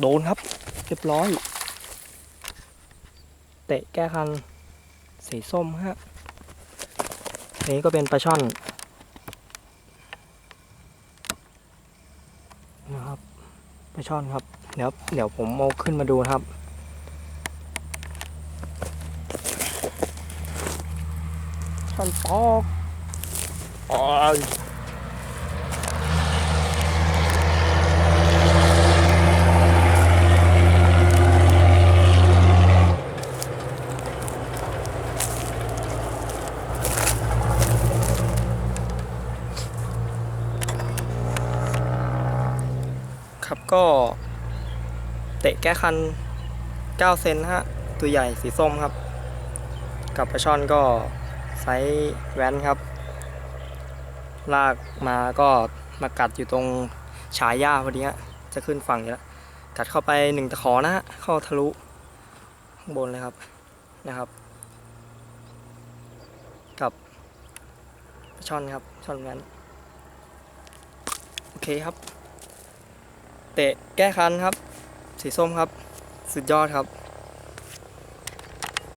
โดนครับ เรียบร้อย เตะแก้คัน สีส้มฮะนี้ก็เป็นปลาช่อนนะครับปลาช่อนครับ เดี๋ยวเดี๋ยวผมเอาขึ้นมาดูครับช่อนปอกอ๋อ ครับก็ เตะแก้คัน 9 เซนฮะ ตัวใหญ่สีส้มครับ กับปลาช่อนก็ไซส์แว้นครับ ลากมาก็มากัดอยู่ตรงฉายหญ้าพอดีฮะจะขึ้นฝั่งอยู่แล้ว กัดเข้าไปหนึ่งตะขอนะฮะเข้าทะลุข้างบนเลยครับนะครับ กับปลาช่อนครับช่อนแว้นโอเคครับ เตะแก้คันครับ สีส้มครับ สุดยอดครับ